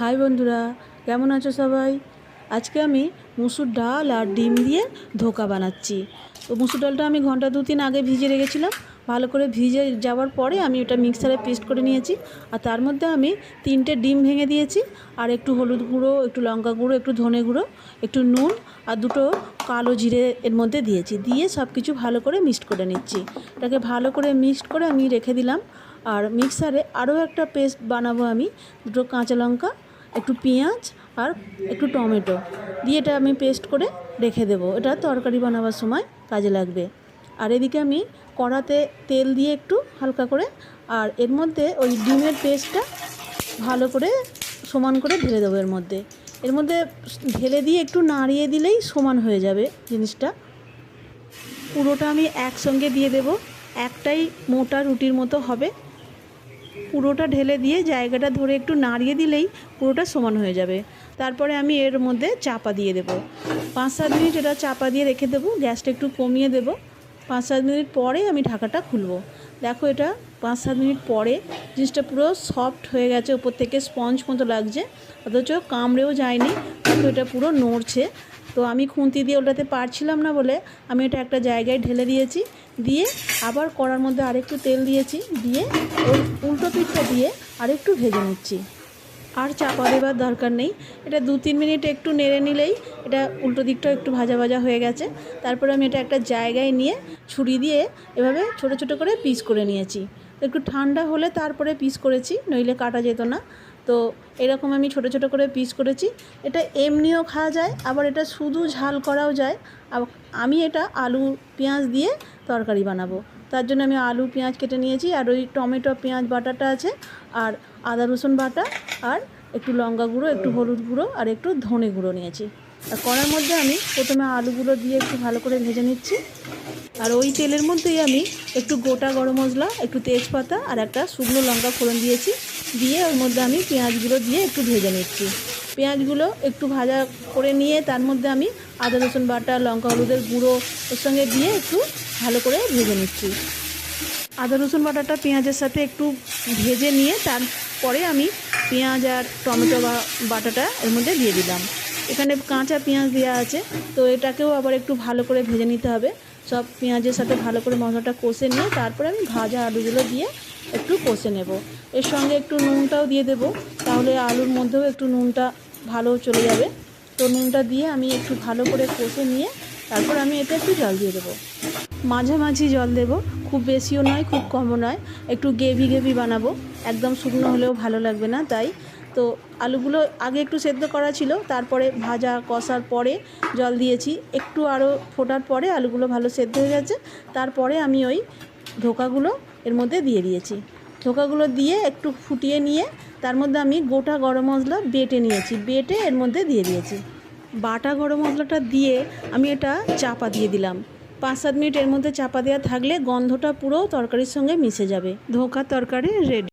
High বন্ধুরা, কেমন আছো সবাই? আজকে আমি মুসুর ডাল আর ডিম দিয়ে ধোকা বানাচ্ছি। তো মুসুর ডালটা আমি ঘণ্টা দু তিন আগে ভিজে রেখেছিলাম। ভালো করে ভিজে যাওয়ার পরে আমি ওটা মিক্সারে পেস্ট করে নিয়েছি। আর তার মধ্যে আমি তিনটে ডিম ভেঙে দিয়েছি। আর একটু হলুদ গুঁড়ো, একটু লঙ্কা গুঁড়ো, একটু ধনে গুঁড়ো, একটু নুন আর দুটো কালো জিরে এর মধ্যে দিয়েছি। দিয়ে সব কিছু ভালো করে মিক্সড করে নিচ্ছি। এটাকে ভালো করে মিক্সড করে আমি রেখে দিলাম। আর মিক্সারে আরও একটা পেস্ট বানাবো আমি, দুটো কাঁচা লঙ্কা একটু পেঁয়াজ আর একটু টমেটো দিয়ে এটা আমি পেস্ট করে রেখে দেবো। এটা তরকারি বানাবার সময় কাজে লাগবে। আর এদিকে আমি কড়াতে তেল দিয়ে একটু হালকা করে আর এর মধ্যে ওই ডিমের পেস্টটা ভালো করে সমান করে ঢেলে দেবো এর মধ্যে। এর মধ্যে ঢেলে দিয়ে একটু নাড়িয়ে দিলেই সমান হয়ে যাবে জিনিসটা। পুরোটা আমি একসঙ্গে দিয়ে দেব। একটাই মোটা রুটির মতো হবে। পুরোটা ঢেলে দিয়ে জায়গাটা ধরে একটু নাড়িয়ে দিলেই পুরোটা সমান হয়ে যাবে। তারপরে আমি এর মধ্যে চাপা দিয়ে দেবো। পাঁচ সাত মিনিট এটা চাপা দিয়ে রেখে দেবো, গ্যাসটা একটু কমিয়ে দেবো। পাঁচ সাত মিনিট পরে আমি ঢাকাটা খুলবো। দেখো এটা পাঁচ সাত মিনিট পরে জিনিসটা পুরো সফট হয়ে গেছে ওপর থেকে স্পঞ্জ মতো লাগছে, অথচ কামড়েও যায়নি এটা পুরো নড়ছে। তো আমি খুন্তি দিয়ে ওটাতে পারছিলাম না বলে আমি এটা একটা জায়গায় ঢেলে দিয়েছি, দিয়ে আবার কড়ার মধ্যে আরেকটু তেল দিয়েছি, দিয়ে ওই উল্টো পিঠটা দিয়ে আরেকটু ভেজে নিচ্ছি। আর চাপা দেবার দরকার নেই। এটা দু তিন মিনিট একটু নেড়ে নিলেই এটা উল্টো দিকটাও একটু ভাজা ভাজা হয়ে গেছে। তারপরে আমি এটা একটা জায়গায় নিয়ে ছুরি দিয়ে এভাবে ছোট ছোট করে পিস করে নিয়েছি। একটু ঠান্ডা হলে তারপরে পিস করেছি, নইলে কাটা যেত না। তো এরকম আমি ছোট ছোট করে পিস করেছি। এটা এমনিও খাওয়া যায়, আবার এটা শুধু ঝাল করাও যায়। আমি এটা আলু, পেঁয়াজ দিয়ে তরকারি বানাবো। তার জন্য আমি আলু, পেঁয়াজ কেটে নিয়েছি, আর ওই টমেটো, পেঁয়াজ বাটাটা আছে, আর আদা, রসুন বাটা, আর একটু লঙ্কা গুঁড়ো, একটু হলুদ গুঁড়ো, আর একটু ধনে গুঁড়ো নিয়েছি। আর কড়ার মধ্যে আমি প্রথমে আলুগুলো দিয়ে একটু ভালো করে ভেজে নিচ্ছি। আর ওই তেলের মধ্যেই আমি একটু গোটা গরম মশলা, একটু তেজপাতা আর একটা শুকনো লঙ্কা ফোড়ন দিয়েছি। দিয়ে ওর মধ্যে আমি পেঁয়াজগুলো দিয়ে একটু ভেজে নিচ্ছি। পেঁয়াজগুলো একটু ভাজা করে নিয়ে তার মধ্যে আমি আদা, রসুন বাটা, লঙ্কা হলুদের গুঁড়ো ওর সঙ্গে দিয়ে একটু ভালো করে ভেজে নিচ্ছি। আদা, রসুন বাটাটা পেঁয়াজের সাথে একটু ভেজে নিয়ে তারপরে আমি পেঁয়াজ আর টমেটো বাটাটা এর মধ্যে দিয়ে দিলাম। এখানে কাঁচা পেঁয়াজ দেওয়া আছে, তো এটাকেও আবার একটু ভালো করে ভেজে নিতে হবে। সব পেঁয়াজের সাথে ভালো করে মশলাটা কষে নিয়ে তারপরে আমি ভাজা আলুগুলো দিয়ে একটু কষে নেব। এর সঙ্গে একটু নুনটাও দিয়ে দেবো, তাহলে আলুর মধ্যেও একটু নুনটা ভালো চলে যাবে। তো নুনটা দিয়ে আমি একটু ভালো করে কষে নিয়ে তারপর আমি এতে একটু জল দিয়ে দেবো। মাঝামাঝি জল দেব, খুব বেশিও নয়, খুব কমও নয়। একটু গেভি গেভি বানাবো, একদম শুকনো হলেও ভালো লাগবে না, তাই তো আলুগুলো আগে একটু সেদ্ধ করা ছিল, তারপরে ভাজা কষার পরে জল দিয়েছি। একটু আরও ফোটার পরে আলুগুলো ভালো সেদ্ধ হয়ে গেছে, তারপরে আমি ওই ধোকাগুলো এর মধ্যে দিয়ে দিয়েছি। ধোকাগুলো দিয়ে একটু ফুটিয়ে নিয়ে তার মধ্যে আমি গোটা গরম মশলা বেটে নিয়েছি, বেটে এর মধ্যে দিয়ে দিয়েছি। বাটা গরম মশলাটা দিয়ে আমি এটা চাপা দিয়ে দিলাম। পাঁচ সাত মিনিট এর মধ্যে চাপা দেওয়া থাকলে গন্ধটা পুরো তরকারির সঙ্গে মিশে যাবে। ধোকার তরকারি রেডি